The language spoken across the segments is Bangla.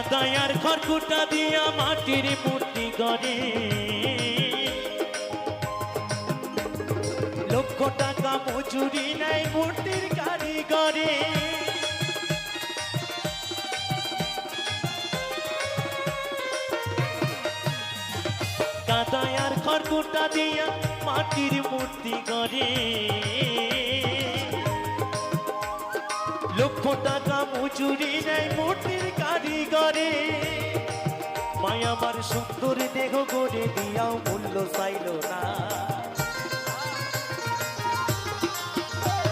কাদায়ার খড়কুটা দিয়া মাটির মূর্তি গড়ে। লক্ষ টাকা মজুরি নাই মূর্তির কারিগরে। কাদায়ার খড়কুটা দিয়া মাটির মূর্তি গড়ে। লক্ষ টাকা মজুরি মূর্তির কারিগরে মায়ামার সুন্দর দেহ গড়ে দিয়াও মূল্য চাইল না।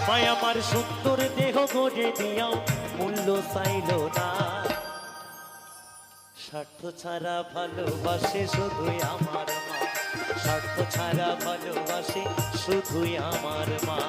মায়ামার সুন্দর দেহ গড়ে দিয়াও মূল্য চাইল না। স্বার্থ ছাড়া ভালোবাসে শুধুই আমার মা। স্বার্থ ছাড়া ভালোবাসে শুধুই আমার মা।